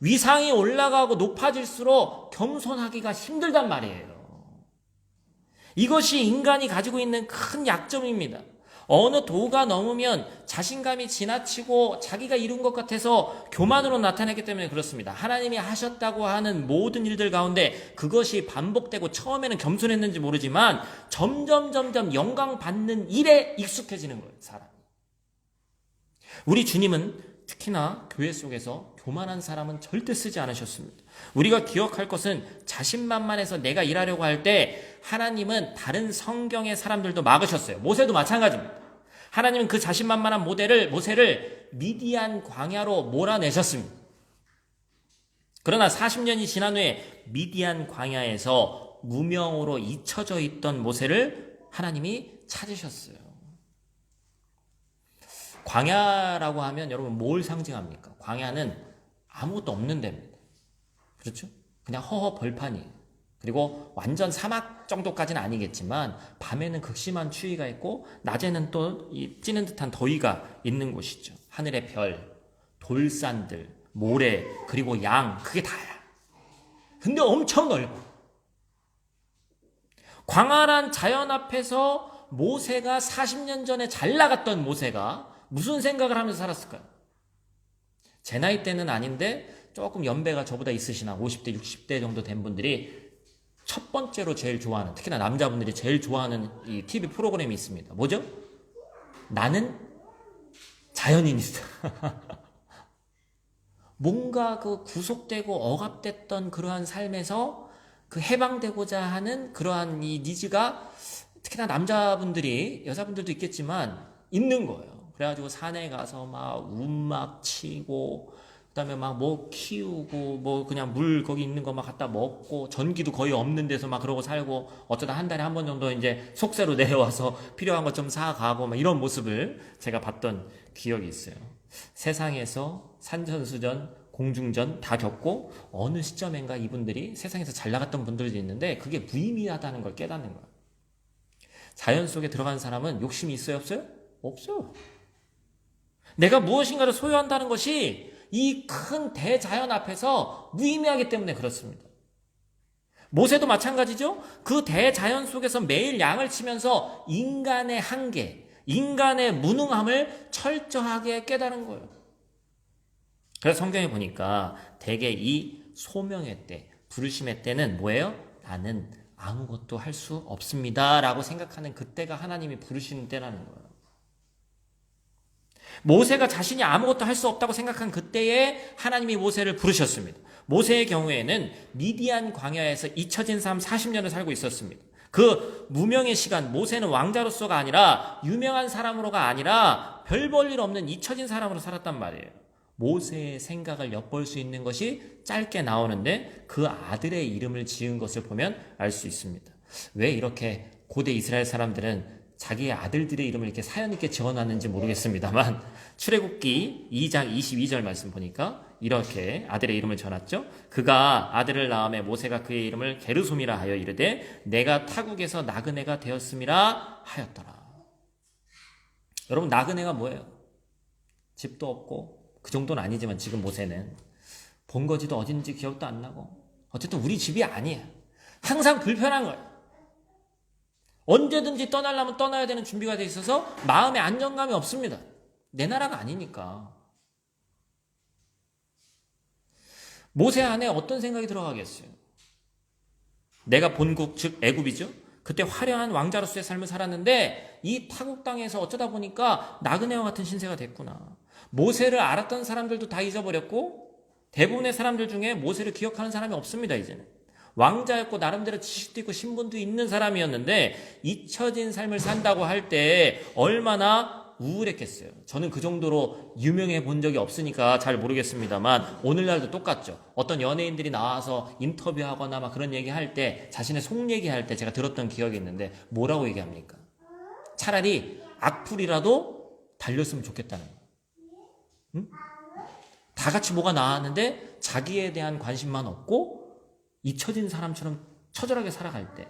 위상이 올라가고 높아질수록 겸손하기가 힘들단 말이에요. 이것이 인간이 가지고 있는 큰 약점입니다. 어느 도가 넘으면 자신감이 지나치고 자기가 이룬 것 같아서 교만으로 나타내기 때문에 그렇습니다. 하나님이 하셨다고 하는 모든 일들 가운데 그것이 반복되고 처음에는 겸손했는지 모르지만 점점 점점 영광 받는 일에 익숙해지는 거예요, 사람. 우리 주님은 특히나 교회 속에서 교만한 사람은 절대 쓰지 않으셨습니다. 우리가 기억할 것은 자신만만해서 내가 일하려고 할 때 하나님은 다른 성경의 사람들도 막으셨어요. 모세도 마찬가지입니다. 하나님은 그 자신만만한 모델을 모세를 미디안 광야로 몰아내셨습니다. 그러나 40년이 지난 후에 미디안 광야에서 무명으로 잊혀져 있던 모세를 하나님이 찾으셨어요. 광야라고 하면 여러분 뭘 상징합니까? 광야는 아무것도 없는 데입니다. 그렇죠? 그냥 허허 벌판이. 그리고 완전 사막 정도까지는 아니겠지만 밤에는 극심한 추위가 있고 낮에는 또이 찌는 듯한 더위가 있는 곳이죠. 하늘의 별, 돌산들, 모래, 그리고 양 그게 다야. 근데 엄청 넓어. 광활한 자연 앞에서 모세가 40년 전에 잘 나갔던 모세가 무슨 생각을 하면서 살았을까요? 제 나이 때는 아닌데 조금 연배가 저보다 있으시나 50대, 60대 정도 된 분들이 첫 번째로 제일 좋아하는 특히나 남자분들이 제일 좋아하는 이 TV 프로그램이 있습니다. 뭐죠? 나는 자연인이다. 뭔가 그 구속되고 억압됐던 그러한 삶에서 그 해방되고자 하는 그러한 이 니즈가 특히나 남자분들이 여자분들도 있겠지만 있는 거예요. 그래가지고 산에 가서 막 움막 치고 그다음에 막 뭐 키우고 뭐 그냥 물 거기 있는 거 막 갖다 먹고 전기도 거의 없는 데서 막 그러고 살고 어쩌다 한 달에 한 번 정도 이제 속세로 내려와서 필요한 것 좀 사가고 막 이런 모습을 제가 봤던 기억이 있어요. 세상에서 산전수전 공중전 다 겪고 어느 시점인가 이분들이 세상에서 잘 나갔던 분들도 있는데 그게 무의미하다는 걸 깨닫는 거예요. 자연 속에 들어간 사람은 욕심이 있어요 없어요? 없어요. 내가 무엇인가를 소유한다는 것이 이 큰 대자연 앞에서 무의미하기 때문에 그렇습니다. 모세도 마찬가지죠? 그 대자연 속에서 매일 양을 치면서 인간의 한계, 인간의 무능함을 철저하게 깨달은 거예요. 그래서 성경에 보니까 대개 이 소명의 때, 부르심의 때는 뭐예요? 나는 아무것도 할 수 없습니다. 라고 생각하는 그때가 하나님이 부르시는 때라는 거예요. 모세가 자신이 아무것도 할 수 없다고 생각한 그때에 하나님이 모세를 부르셨습니다. 모세의 경우에는 미디안 광야에서 잊혀진 삶 40년을 살고 있었습니다. 그 무명의 시간, 모세는 왕자로서가 아니라 유명한 사람으로가 아니라 별 볼 일 없는 잊혀진 사람으로 살았단 말이에요. 모세의 생각을 엿볼 수 있는 것이 짧게 나오는데 그 아들의 이름을 지은 것을 보면 알 수 있습니다. 왜 이렇게 고대 이스라엘 사람들은 자기의 아들들의 이름을 이렇게 사연 있게 지어놨는지 모르겠습니다만 출애굽기 2장 22절 말씀 보니까 이렇게 아들의 이름을 전했죠. 그가 아들을 낳음에 모세가 그의 이름을 게르솜이라 하여 이르되 내가 타국에서 나그네가 되었음이라 하였더라. 여러분 나그네가 뭐예요? 집도 없고 그 정도는 아니지만 지금 모세는 본거지도 어딘지 기억도 안 나고 어쨌든 우리 집이 아니야. 항상 불편한 거예요. 언제든지 떠나려면 떠나야 되는 준비가 돼 있어서 마음에 안정감이 없습니다. 내 나라가 아니니까. 모세 안에 어떤 생각이 들어가겠어요? 내가 본국 즉 애굽이죠. 그때 화려한 왕자로서의 삶을 살았는데 이 타국 땅에서 어쩌다 보니까 나그네와 같은 신세가 됐구나. 모세를 알았던 사람들도 다 잊어버렸고 대부분의 사람들 중에 모세를 기억하는 사람이 없습니다 이제는. 왕자였고 나름대로 지식도 있고 신분도 있는 사람이었는데 잊혀진 삶을 산다고 할 때 얼마나 우울했겠어요. 저는 그 정도로 유명해 본 적이 없으니까 잘 모르겠습니다만 오늘날도 똑같죠. 어떤 연예인들이 나와서 인터뷰하거나 막 그런 얘기 할 때 자신의 속 얘기할 때 제가 들었던 기억이 있는데 뭐라고 얘기합니까? 차라리 악플이라도 달렸으면 좋겠다는 거예요. 응? 다 같이 뭐가 나왔는데 자기에 대한 관심만 없고 잊혀진 사람처럼 처절하게 살아갈 때,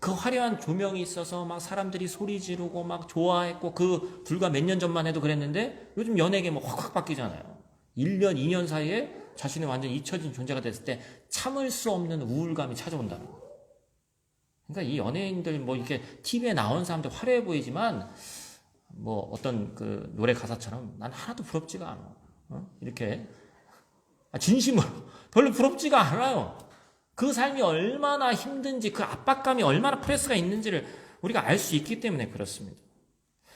그 화려한 조명이 있어서 막 사람들이 소리 지르고 막 좋아했고, 그 불과 몇 년 전만 해도 그랬는데, 요즘 연예계 뭐 확확 바뀌잖아요. 1년, 2년 사이에 자신이 완전 잊혀진 존재가 됐을 때 참을 수 없는 우울감이 찾아온다는 거예요. 그러니까 이 연예인들 뭐 이렇게 TV에 나온 사람들 화려해 보이지만 뭐 어떤 그 노래 가사처럼 난 하나도 부럽지가 않아. 어? 이렇게 아, 진심으로 별로 부럽지가 않아요. 그 삶이 얼마나 힘든지 그 압박감이 얼마나 프레스가 있는지를 우리가 알 수 있기 때문에 그렇습니다.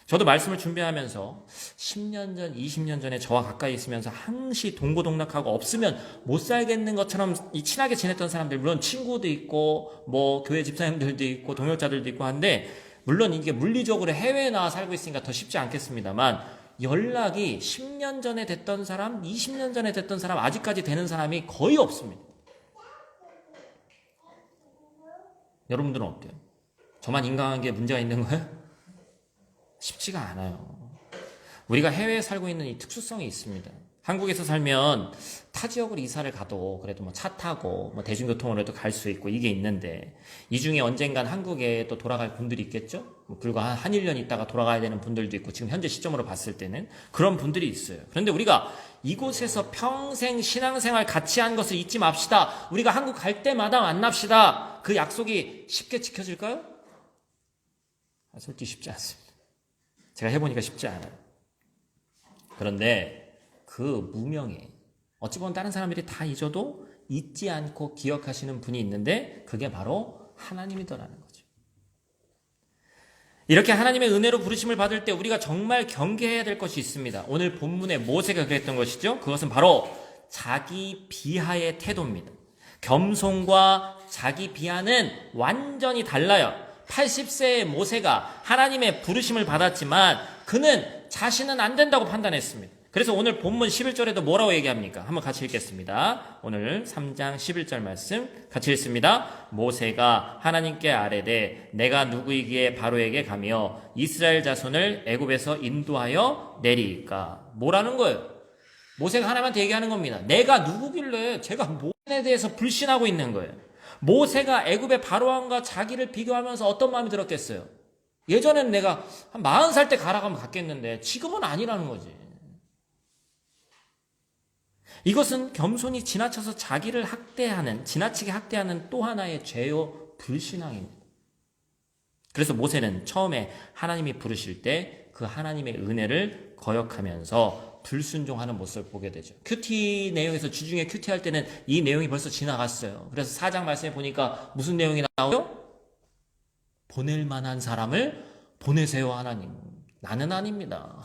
저도 말씀을 준비하면서 10년 전, 20년 전에 저와 가까이 있으면서 항시 동고동락하고 없으면 못 살겠는 것처럼 이 친하게 지냈던 사람들, 물론 친구도 있고, 뭐, 교회 집사님들도 있고, 동역자들도 있고 한데, 물론 이게 물리적으로 해외에 나와 살고 있으니까 더 쉽지 않겠습니다만, 연락이 10년 전에 됐던 사람, 20년 전에 됐던 사람, 아직까지 되는 사람이 거의 없습니다. 여러분들은 어때요? 저만 인간관계에 문제가 있는 거예요? 쉽지가 않아요. 우리가 해외에 살고 있는 이 특수성이 있습니다. 한국에서 살면 타 지역으로 이사를 가도 그래도 뭐 차 타고 뭐 대중교통으로도 갈 수 있고 이게 있는데 이 중에 언젠간 한국에 또 돌아갈 분들이 있겠죠? 뭐 불과 한, 한 1년 있다가 돌아가야 되는 분들도 있고 지금 현재 시점으로 봤을 때는 그런 분들이 있어요. 그런데 우리가 이곳에서 평생 신앙생활 같이 한 것을 잊지 맙시다. 우리가 한국 갈 때마다 만납시다. 그 약속이 쉽게 지켜질까요? 아, 솔직히 쉽지 않습니다. 제가 해보니까 쉽지 않아요. 그런데 그 무명에 어찌 보면 다른 사람들이 다 잊어도 잊지 않고 기억하시는 분이 있는데 그게 바로 하나님이더라는 거죠. 이렇게 하나님의 은혜로 부르심을 받을 때 우리가 정말 경계해야 될 것이 있습니다. 오늘 본문에 모세가 그랬던 것이죠. 그것은 바로 자기 비하의 태도입니다. 겸손과 자기 비하는 완전히 달라요. 80세의 모세가 하나님의 부르심을 받았지만 그는 자신은 안 된다고 판단했습니다. 그래서 오늘 본문 11절에도 뭐라고 얘기합니까? 한번 같이 읽겠습니다. 오늘 3장 11절 말씀 같이 읽습니다. 모세가 하나님께 아뢰되 내가 누구이기에 바로에게 가며 이스라엘 자손을 애굽에서 인도하여 내리까? 뭐라는 거예요? 모세가 하나님한테 얘기하는 겁니다. 내가 누구길래 제가 모세에 대해서 불신하고 있는 거예요. 모세가 애굽의 바로왕과 자기를 비교하면서 어떤 마음이 들었겠어요? 예전에는 내가 한 40살 때 가라고 하면 갔겠는데 지금은 아니라는 거지. 이것은 겸손히 지나쳐서 자기를 학대하는, 지나치게 학대하는 또 하나의 죄요 불신앙입니다. 그래서 모세는 처음에 하나님이 부르실 때 그 하나님의 은혜를 거역하면서 불순종하는 모습을 보게 되죠. 큐티 내용에서 주중에 큐티 할 때는 이 내용이 벌써 지나갔어요. 그래서 사장 말씀에 보니까 무슨 내용이 나오죠? 보낼 만한 사람을 보내세요, 하나님. 나는 아닙니다.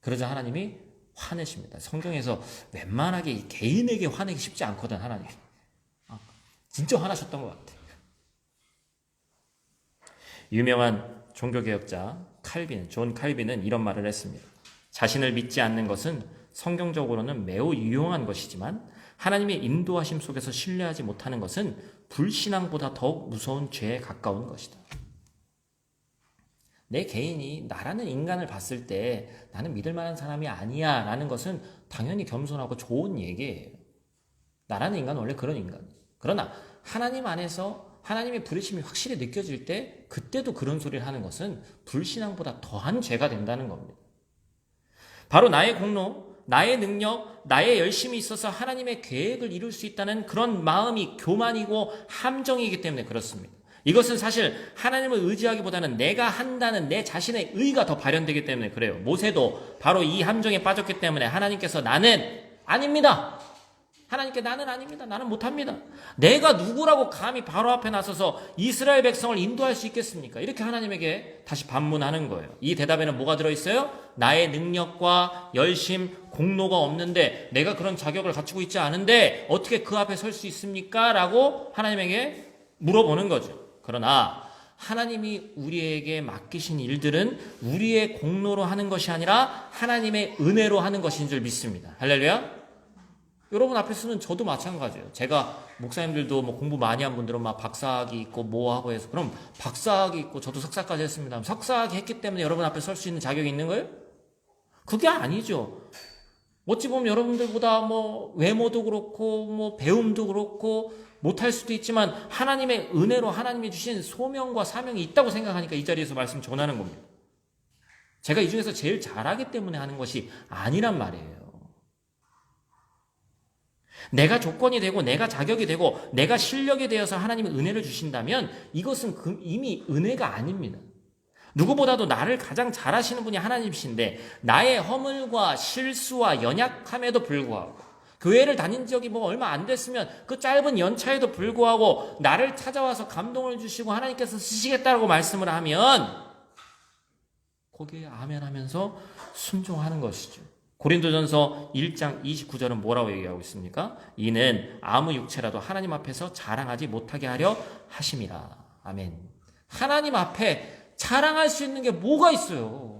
그러자 하나님이 화내십니다. 성경에서 웬만하게 개인에게 화내기 쉽지 않거든, 하나님. 아, 진짜 화나셨던 것 같아요. 유명한 종교개혁자 칼빈, 존 칼빈은 이런 말을 했습니다. 자신을 믿지 않는 것은 성경적으로는 매우 유용한 것이지만 하나님의 인도하심 속에서 신뢰하지 못하는 것은 불신앙보다 더욱 무서운 죄에 가까운 것이다. 내 개인이 나라는 인간을 봤을 때 나는 믿을 만한 사람이 아니야 라는 것은 당연히 겸손하고 좋은 얘기예요. 나라는 인간은 원래 그런 인간이에요. 그러나 하나님 안에서 하나님의 부르심이 확실히 느껴질 때 그때도 그런 소리를 하는 것은 불신앙보다 더한 죄가 된다는 겁니다. 바로 나의 공로, 나의 능력, 나의 열심이 있어서 하나님의 계획을 이룰 수 있다는 그런 마음이 교만이고 함정이기 때문에 그렇습니다. 이것은 사실 하나님을 의지하기보다는 내가 한다는 내 자신의 의가 더 발현되기 때문에 그래요. 모세도 바로 이 함정에 빠졌기 때문에 하나님께서 나는 아닙니다. 하나님께 나는 아닙니다. 나는 못합니다. 내가 누구라고 감히 바로 앞에 나서서 이스라엘 백성을 인도할 수 있겠습니까? 이렇게 하나님에게 다시 반문하는 거예요. 이 대답에는 뭐가 들어있어요? 나의 능력과 열심, 공로가 없는데 내가 그런 자격을 갖추고 있지 않은데 어떻게 그 앞에 설 수 있습니까? 라고 하나님에게 물어보는 거죠. 그러나 하나님이 우리에게 맡기신 일들은 우리의 공로로 하는 것이 아니라 하나님의 은혜로 하는 것인 줄 믿습니다. 할렐루야. 여러분 앞에서는 저도 마찬가지예요. 제가 목사님들도 뭐 공부 많이 한 분들은 막 박사학위 있고 뭐 하고 해서 그럼 박사학위 있고 저도 석사까지 했습니다. 석사학위 했기 때문에 여러분 앞에 설 수 있는 자격이 있는 거예요? 그게 아니죠. 어찌 보면 여러분들보다 뭐 외모도 그렇고 뭐 배움도 그렇고 못할 수도 있지만 하나님의 은혜로 하나님이 주신 소명과 사명이 있다고 생각하니까 이 자리에서 말씀 전하는 겁니다. 제가 이 중에서 제일 잘하기 때문에 하는 것이 아니란 말이에요. 내가 조건이 되고 내가 자격이 되고 내가 실력이 되어서 하나님이 은혜를 주신다면 이것은 그- 이미 은혜가 아닙니다. 누구보다도 나를 가장 잘하시는 분이 하나님이신데 나의 허물과 실수와 연약함에도 불구하고 교회를 다닌 적이 뭐 얼마 안 됐으면 그 짧은 연차에도 불구하고 나를 찾아와서 감동을 주시고 하나님께서 쓰시겠다고 말씀을 하면 거기에 아멘 하면서 순종하는 것이죠. 고린도전서 1장 29절은 뭐라고 얘기하고 있습니까? 이는 아무 육체라도 하나님 앞에서 자랑하지 못하게 하려 하심이라. 아멘. 하나님 앞에 자랑할 수 있는 게 뭐가 있어요?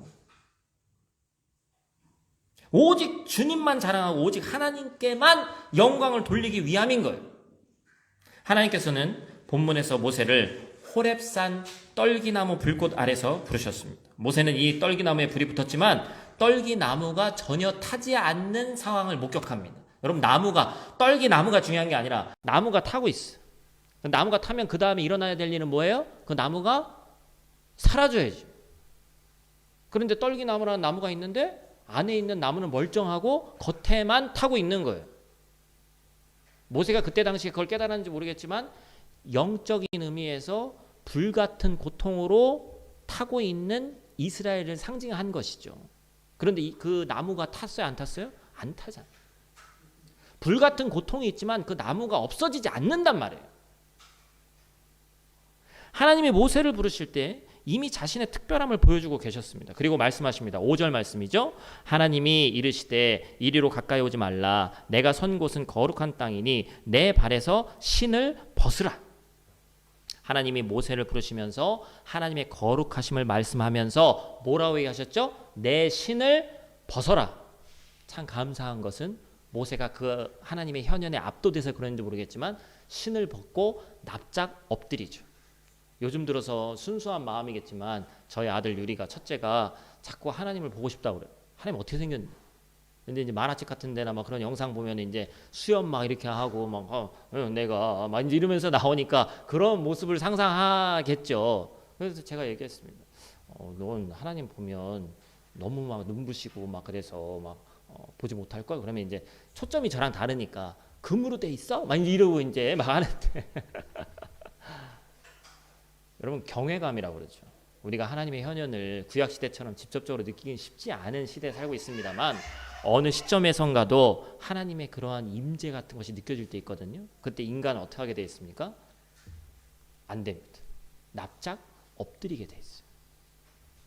오직 주님만 자랑하고 오직 하나님께만 영광을 돌리기 위함인 거예요. 하나님께서는 본문에서 모세를 호렙산 떨기나무 불꽃 아래서 부르셨습니다. 모세는 이 떨기나무에 불이 붙었지만 떨기나무가 전혀 타지 않는 상황을 목격합니다. 여러분 나무가 떨기나무가 중요한 게 아니라 나무가 타고 있어. 나무가 타면 그 다음에 일어나야 될 일은 뭐예요? 그 나무가 사라져야죠. 그런데 떨기나무라는 나무가 있는데 안에 있는 나무는 멀쩡하고 겉에만 타고 있는 거예요. 모세가 그때 당시에 그걸 깨달았는지 모르겠지만 영적인 의미에서 불같은 고통으로 타고 있는 이스라엘을 상징한 것이죠. 그런데 이- 그 나무가 탔어요, 안 탔어요? 안 타잖아요. 불같은 고통이 있지만 그 나무가 없어지지 않는단 말이에요. 하나님이 모세를 부르실 때 이미 자신의 특별함을 보여주고 계셨습니다. 그리고 말씀하십니다. 5절 말씀이죠. 하나님이 이르시되 이리로 가까이 오지 말라. 내가 선 곳은 거룩한 땅이니 내 발에서 신을 벗으라. 하나님이 모세를 부르시면서 하나님의 거룩하심을 말씀하면서 뭐라고 얘기하셨죠? 내 신을 벗어라. 참 감사한 것은 모세가 그 하나님의 현연에 압도돼서 그런지 모르겠지만 신을 벗고 납작 엎드리죠. 요즘 들어서 순수한 마음이겠지만 저희 아들 유리가 첫째가 자꾸 하나님을 보고 싶다고 그래요. 하나님 어떻게 생겼니? 근데 이제 만화책 같은 데나 막 그런 영상 보면 이제 수염 막 이렇게 하고 막 어, 어, 내가 막 이러면서 나오니까 그런 모습을 상상하겠죠. 그래서 제가 얘기했습니다. 어, 넌 하나님 보면 너무 막 눈부시고 막 그래서 막 어, 보지 못할 걸 그러면 이제 초점이 저랑 다르니까 금으로 돼 있어? 막 이러고 이제 막 하는데 여러분 경외감이라고 그러죠. 우리가 하나님의 현현을 구약 시대처럼 직접적으로 느끼긴 쉽지 않은 시대에 살고 있습니다만 어느 시점에선가도 하나님의 그러한 임재 같은 것이 느껴질 때 있거든요. 그때 인간은 어떻게 하게 돼 있습니까? 안 됩니다. 납작 엎드리게 돼 있어요.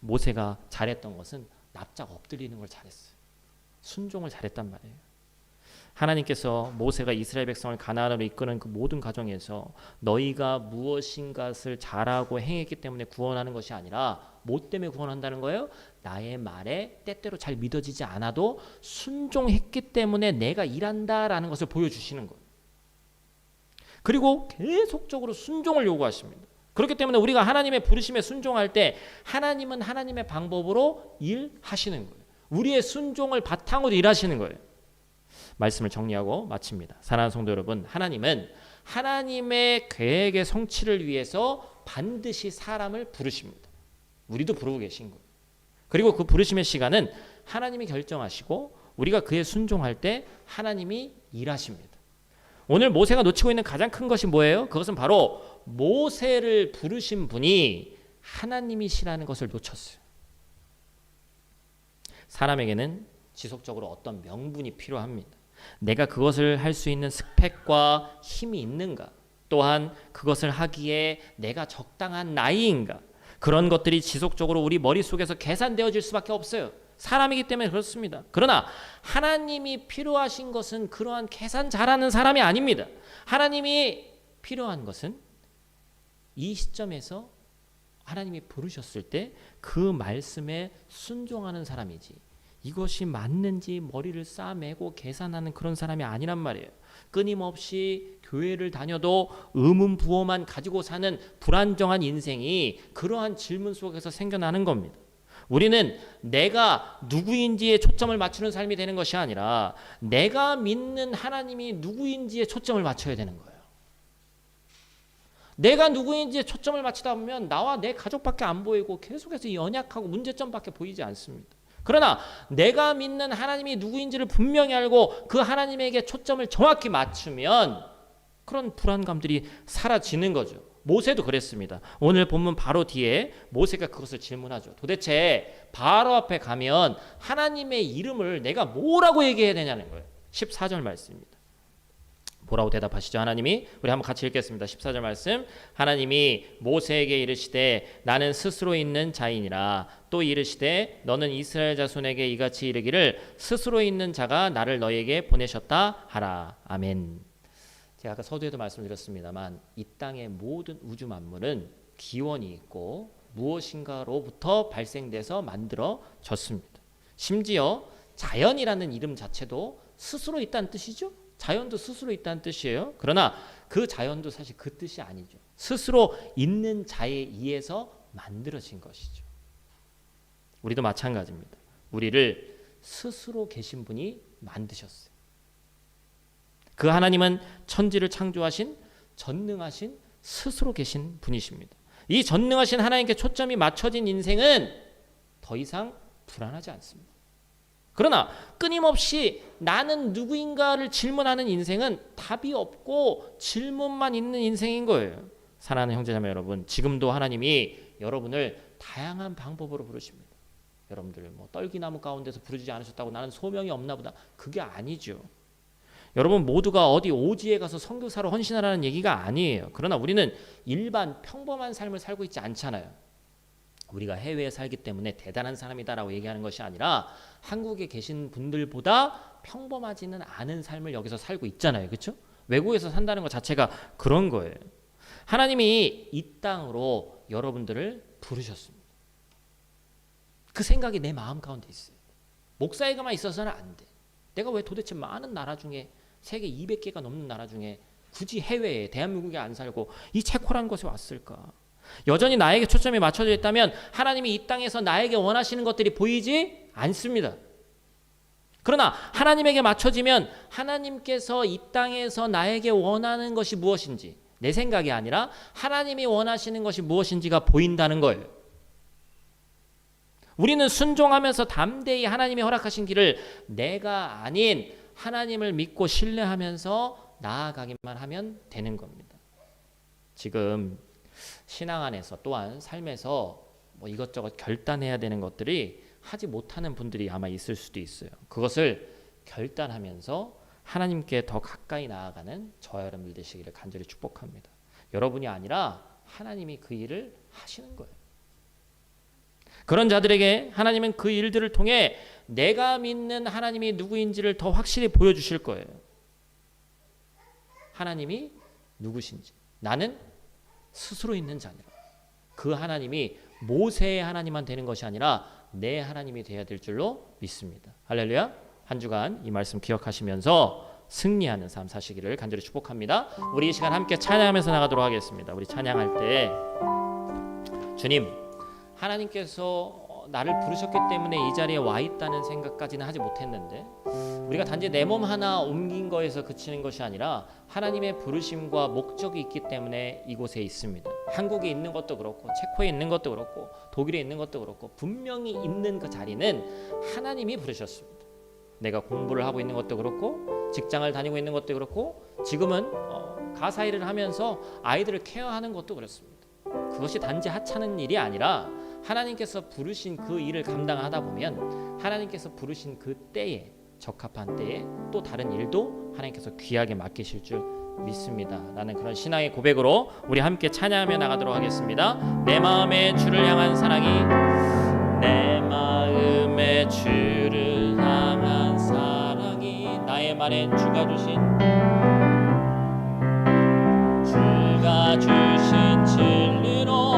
모세가 잘했던 것은 납작 엎드리는 걸 잘했어요. 순종을 잘했단 말이에요. 하나님께서 모세가 이스라엘 백성을 가나안으로 이끄는 그 모든 과정에서 너희가 무엇인가를 잘하고 행했기 때문에 구원하는 것이 아니라 뭐 때문에 구원한다는 거예요? 나의 말에 때때로 잘 믿어지지 않아도 순종했기 때문에 내가 일한다라는 것을 보여주시는 거예요. 그리고 계속적으로 순종을 요구하십니다. 그렇기 때문에 우리가 하나님의 부르심에 순종할 때 하나님은 하나님의 방법으로 일하시는 거예요. 우리의 순종을 바탕으로 일하시는 거예요. 말씀을 정리하고 마칩니다. 사랑하는 성도 여러분, 하나님은 하나님의 계획의 성취를 위해서 반드시 사람을 부르십니다. 우리도 부르고 계신 거예요. 그리고 그 부르심의 시간은 하나님이 결정하시고 우리가 그에 순종할 때 하나님이 일하십니다. 오늘 모세가 놓치고 있는 가장 큰 것이 뭐예요? 그것은 바로 모세를 부르신 분이 하나님이시라는 것을 놓쳤어요. 사람에게는 지속적으로 어떤 명분이 필요합니다. 내가 그것을 할 수 있는 스펙과 힘이 있는가? 또한 그것을 하기에 내가 적당한 나이인가? 그런 것들이 지속적으로 우리 머릿속에서 계산되어질 수밖에 없어요. 사람이기 때문에 그렇습니다. 그러나 하나님이 필요하신 것은 그러한 계산 잘하는 사람이 아닙니다. 하나님이 필요한 것은 이 시점에서 하나님이 부르셨을 때 그 말씀에 순종하는 사람이지. 이것이 맞는지 머리를 싸매고 계산하는 그런 사람이 아니란 말이에요. 끊임없이 교회를 다녀도 의문부호만 가지고 사는 불안정한 인생이 그러한 질문 속에서 생겨나는 겁니다. 우리는 내가 누구인지에 초점을 맞추는 삶이 되는 것이 아니라 내가 믿는 하나님이 누구인지에 초점을 맞춰야 되는 거예요. 내가 누구인지에 초점을 맞추다 보면 나와 내 가족밖에 안 보이고 계속해서 연약하고 문제점밖에 보이지 않습니다. 그러나 내가 믿는 하나님이 누구인지를 분명히 알고 그 하나님에게 초점을 정확히 맞추면 그런 불안감들이 사라지는 거죠. 모세도 그랬습니다. 오늘 본문 바로 뒤에 모세가 그것을 질문하죠. 도대체 바로 앞에 가면 하나님의 이름을 내가 뭐라고 얘기해야 되냐는 거예요. 14절 말씀입니다. 뭐라고 대답하시죠? 하나님이 우리 한번 같이 읽겠습니다. 14절 말씀. 하나님이 모세에게 이르시되 나는 스스로 있는 자이니라 또 이르시되 너는 이스라엘 자손에게 이같이 이르기를 스스로 있는 자가 나를 너에게 보내셨다 하라. 아멘. 제가 아까 서두에도 말씀드렸습니다만 이 땅의 모든 우주 만물은 기원이 있고 무엇인가로부터 발생돼서 만들어졌습니다. 심지어 자연이라는 이름 자체도 스스로 있다는 뜻이죠. 자연도 스스로 있다는 뜻이에요. 그러나 그 자연도 사실 그 뜻이 아니죠. 스스로 있는 자에 의해서 만들어진 것이죠. 우리도 마찬가지입니다. 우리를 스스로 계신 분이 만드셨어요. 그 하나님은 천지를 창조하신 전능하신 스스로 계신 분이십니다. 이 전능하신 하나님께 초점이 맞춰진 인생은 더 이상 불안하지 않습니다. 그러나 끊임없이 나는 누구인가를 질문하는 인생은 답이 없고 질문만 있는 인생인 거예요. 사랑하는 형제자매 여러분, 지금도 하나님이 여러분을 다양한 방법으로 부르십니다. 여러분들 뭐 떨기나무 가운데서 부르지 않으셨다고 나는 소명이 없나 보다. 그게 아니죠. 여러분 모두가 어디 오지에 가서 선교사로 헌신하라는 얘기가 아니에요. 그러나 우리는 일반 평범한 삶을 살고 있지 않잖아요. 우리가 해외에 살기 때문에 대단한 사람이다라고 얘기하는 것이 아니라 한국에 계신 분들보다 평범하지는 않은 삶을 여기서 살고 있잖아요. 그렇죠? 외국에서 산다는 것 자체가 그런 거예요. 하나님이 이 땅으로 여러분들을 부르셨습니다. 그 생각이 내 마음 가운데 있어요. 목사에게만 있어서는 안 돼. 내가 왜 도대체 많은 나라 중에 세계 200개가 넘는 나라 중에 굳이 해외에 대한민국에 안 살고 이 체코라는 곳에 왔을까? 여전히 나에게 초점이 맞춰져 있다면 하나님이 이 땅에서 나에게 원하시는 것들이 보이지 않습니다. 그러나 하나님에게 맞춰지면 하나님께서 이 땅에서 나에게 원하는 것이 무엇인지 내 생각이 아니라 하나님이 원하시는 것이 무엇인지가 보인다는 거예요. 우리는 순종하면서 담대히 하나님이 허락하신 길을 내가 아닌 하나님을 믿고 신뢰하면서 나아가기만 하면 되는 겁니다. 지금 신앙 안에서 또한 삶에서 뭐 이것저것 결단해야 되는 것들이 하지 못하는 분들이 아마 있을 수도 있어요. 그것을 결단하면서 하나님께 더 가까이 나아가는 저와 여러분들 되시기를 간절히 축복합니다. 여러분이 아니라 하나님이 그 일을 하시는 거예요. 그런 자들에게 하나님은 그 일들을 통해 내가 믿는 하나님이 누구인지를 더 확실히 보여주실 거예요. 하나님이 누구신지. 나는 스스로 있는 자니라. 그 하나님이 모세의 하나님만 되는 것이 아니라 내 하나님이 되어야 될 줄로 믿습니다. 할렐루야. 한 주간 이 말씀 기억하시면서 승리하는 삶 사시기를 간절히 축복합니다. 우리 이 시간 함께 찬양하면서 나가도록 하겠습니다. 우리 찬양할 때 주님 하나님께서 나를 부르셨기 때문에 이 자리에 와 있다는 생각까지는 하지 못했는데 우리가 단지 내 몸 하나 옮긴 거에서 그치는 것이 아니라 하나님의 부르심과 목적이 있기 때문에 이곳에 있습니다. 한국에 있는 것도 그렇고 체코에 있는 것도 그렇고 독일에 있는 것도 그렇고 분명히 있는 그 자리는 하나님이 부르셨습니다. 내가 공부를 하고 있는 것도 그렇고 직장을 다니고 있는 것도 그렇고 지금은 어, 가사 일을 하면서 아이들을 케어하는 것도 그렇습니다. 그것이 단지 하찮은 일이 아니라 하나님께서 부르신 그 일을 감당하다 보면 하나님께서 부르신 그 때에 적합한 때에 또 다른 일도 하나님께서 귀하게 맡기실 줄 믿습니다. 라는 그런 신앙의 고백으로 우리 함께 찬양하며 나가도록 하겠습니다. 내 마음의 주를 향한 사랑이 내 마음의 주를 향한 사랑이 나의 말엔 주가 주신 주가 주신 진리로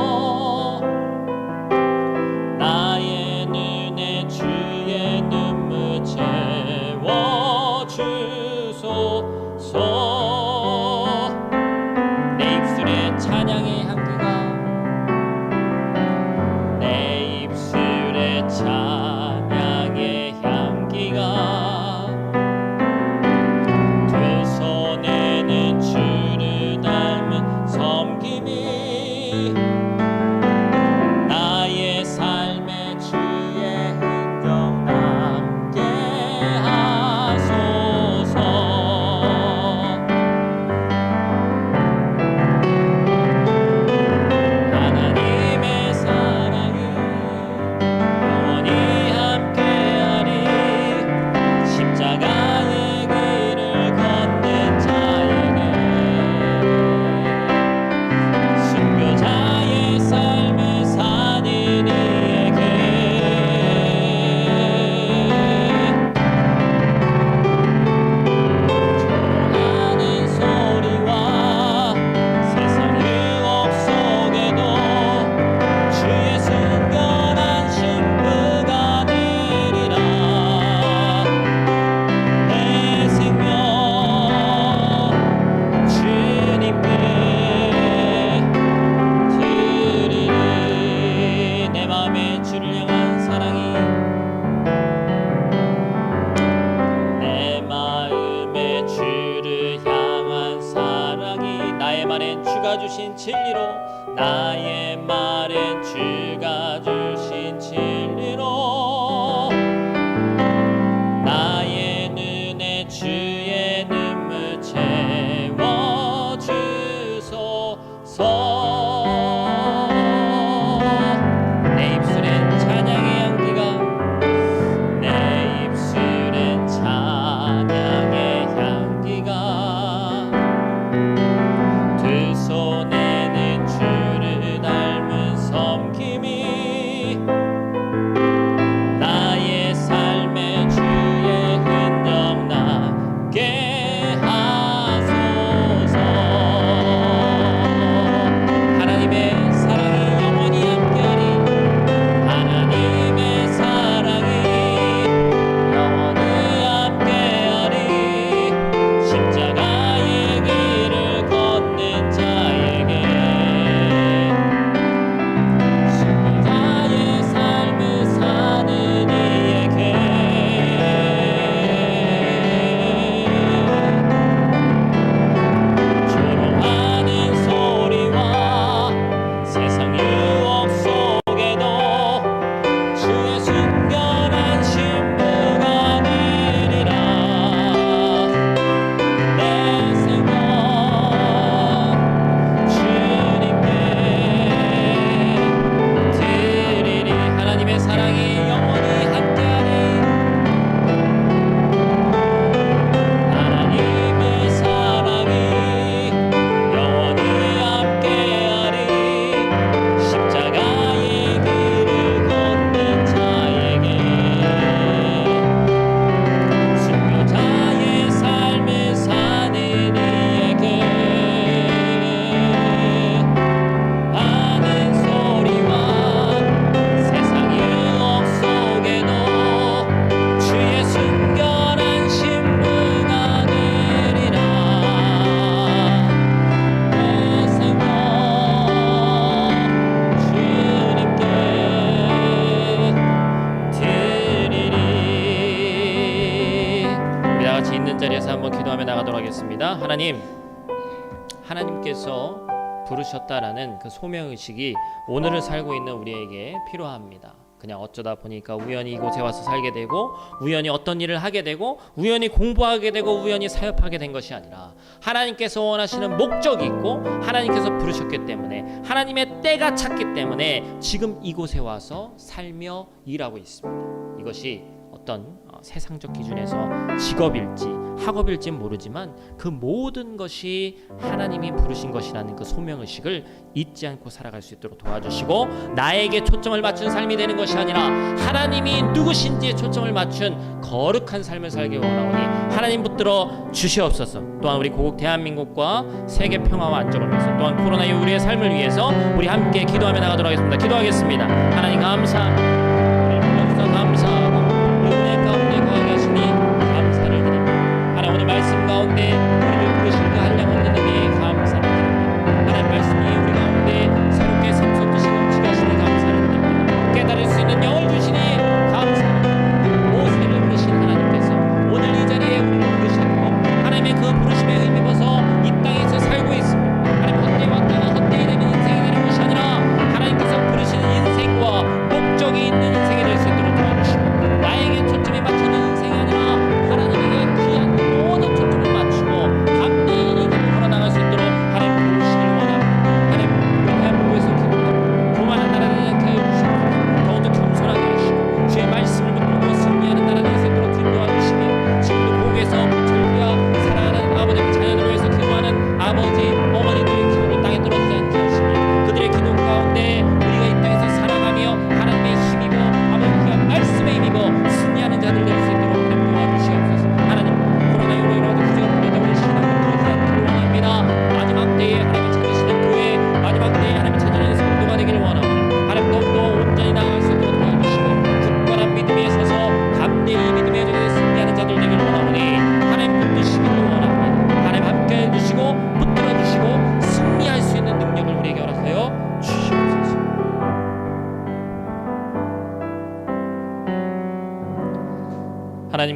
그 소명 의식이 오늘을 살고 있는 우리에게 필요합니다. 그냥 어쩌다 보니까 우연히 이곳에 와서 살게 되고 우연히 어떤 일을 하게 되고 우연히 공부하게 되고 우연히 사역하게 된 것이 아니라 하나님께서 원하시는 목적이 있고 하나님께서 부르셨기 때문에 하나님의 때가 찼기 때문에 지금 이곳에 와서 살며 일하고 있습니다. 이것이 어떤 어, 세상적 기준에서 직업일지 학업일지 모르지만 그 모든 것이 하나님이 부르신 것이라는 그 소명의식을 잊지 않고 살아갈 수 있도록 도와주시고 나에게 초점을 맞춘 삶이 되는 것이 아니라 하나님이 누구신지에 초점을 맞춘 거룩한 삶을 살기 원하오니 하나님 붙들어 주시옵소서. 또한 우리 고국 대한민국과 세계 평화와 안정을 위해서 또한 코로나 이후 우리의 삶을 위해서 우리 함께 기도하며 나가도록 하겠습니다. 기도하겠습니다. 하나님 감사합니다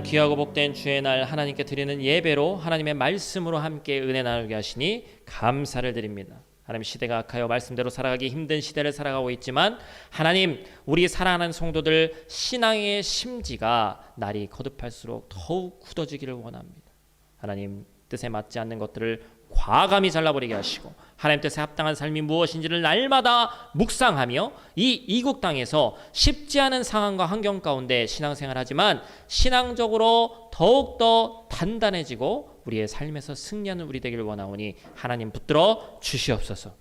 귀하고 복된 주의 날 하나님께 드리는 예배로 하나님의 말씀으로 함께 은혜 나누게 하시니 감사를 드립니다. 하나님 시대가 악하여 말씀대로 살아가기 힘든 시대를 살아가고 있지만 하나님 우리 사랑하는 성도들 신앙의 심지가 날이 거듭할수록 더욱 굳어지기를 원합니다. 하나님 뜻에 맞지 않는 것들을 과감히 잘라버리게 하시고 하나님 뜻에 합당한 삶이 무엇인지를 날마다 묵상하며 이 이국 땅에서 쉽지 않은 상황과 환경 가운데 신앙생활 하지만 신앙적으로 더욱더 단단해지고 우리의 삶에서 승리하는 우리 되기를 원하오니 하나님 붙들어 주시옵소서.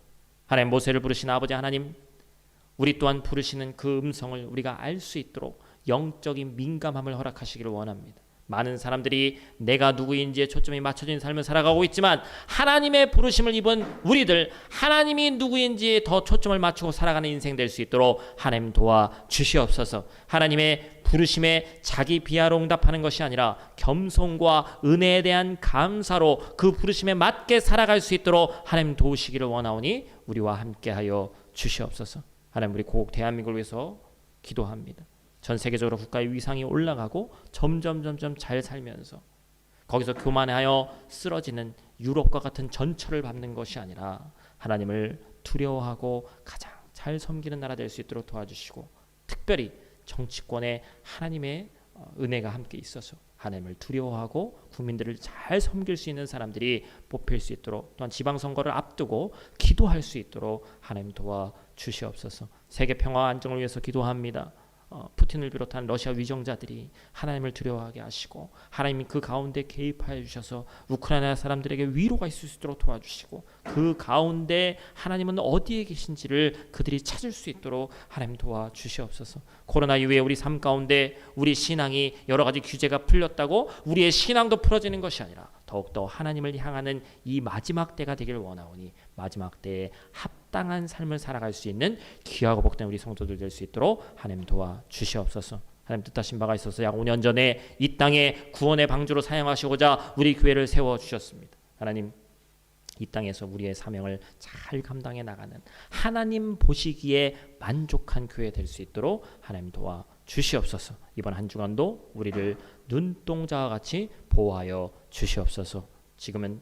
하나님 모세를 부르신 아버지 하나님 우리 또한 부르시는 그 음성을 우리가 알 수 있도록 영적인 민감함을 허락하시기를 원합니다. 많은 사람들이 내가 누구인지에 초점이 맞춰진 삶을 살아가고 있지만 하나님의 부르심을 입은 우리들 하나님이 누구인지에 더 초점을 맞추고 살아가는 인생 될 수 있도록 하나님 도와 주시옵소서. 하나님의 부르심에 자기 비하로 응답하는 것이 아니라 겸손과 은혜에 대한 감사로 그 부르심에 맞게 살아갈 수 있도록 하나님 도우시기를 원하오니 우리와 함께하여 주시옵소서. 하나님 우리 고국 대한민국을 위해서 기도합니다. 전 세계적으로 국가의 위상이 올라가고 점점 점점 잘 살면서 거기서 교만하여 쓰러지는 유럽과 같은 전철을 밟는 것이 아니라 하나님을 두려워하고 가장 잘 섬기는 나라 될 수 있도록 도와주시고 특별히 정치권에 하나님의 어, 은혜가 함께 있어서 하나님을 두려워하고 국민들을 잘 섬길 수 있는 사람들이 뽑힐 수 있도록 또한 지방선거를 앞두고 기도할 수 있도록 하나님 도와 주시옵소서 세계 평화 안정을 위해서 기도합니다. 어, 푸틴을 비롯한 러시아 위정자들이 하나님을 두려워하게 하시고 하나님이 그 가운데 개입하여 주셔서 우크라이나 사람들에게 위로가 있을 수 있도록 도와주시고 그 가운데 하나님은 어디에 계신지를 그들이 찾을 수 있도록 하나님 도와 주시옵소서. 코로나 이후에 우리 삶 가운데 우리 신앙이 여러 가지 규제가 풀렸다고 우리의 신앙도 풀어지는 것이 아니라 더욱더 하나님을 향하는 이 마지막 때가 되길 원하오니 마지막 때에 합 당한 삶을 살아갈 수 있는 귀하고 복된 우리 성도들 될 수 있도록 하나님 도와 주시옵소서. 하나님 뜻하신 바가 있어서 약 5년 전에 이 땅에 구원의 방주로 사용하시고자 우리 교회를 세워 주셨습니다. 하나님 이 땅에서 우리의 사명을 잘 감당해 나가는 하나님 보시기에 만족한 교회 될 수 있도록 하나님 도와 주시옵소서. 이번 한 주간도 우리를 눈동자와 같이 보호하여 주시옵소서. 지금은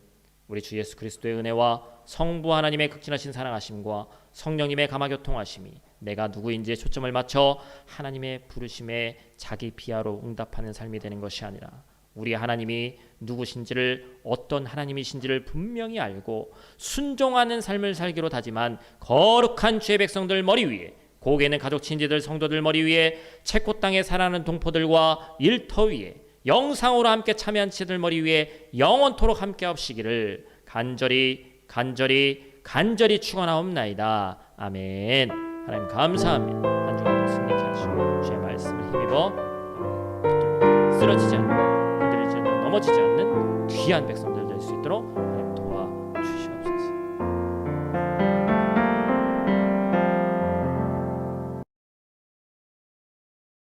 우리 주 예수 그리스도의 은혜와 성부 하나님의 극진하신 사랑하심과 성령님의 감화 교통하심이 내가 누구인지에 초점을 맞춰 하나님의 부르심에 자기 비하로 응답하는 삶이 되는 것이 아니라 우리 하나님이 누구신지를 어떤 하나님이신지를 분명히 알고 순종하는 삶을 살기로 다짐한 거룩한 주의 백성들 머리 위에 고개는 가족 친지들 성도들 머리 위에 채꽃 땅에 살아가는 동포들과 일터 위에 영상으로 함께 참여한 치들 머리 위에 영원토록 함께 합시기를 간절히 간절히 간절히 축원하옵나이다. 아멘. 하나님 감사합니다. 한 주간도 승리케 하시고 주의 말씀을 힘입어. 쓰러지지 않는 흔들리지 않는 넘어지지 않는 귀한 백성들 될 수 있도록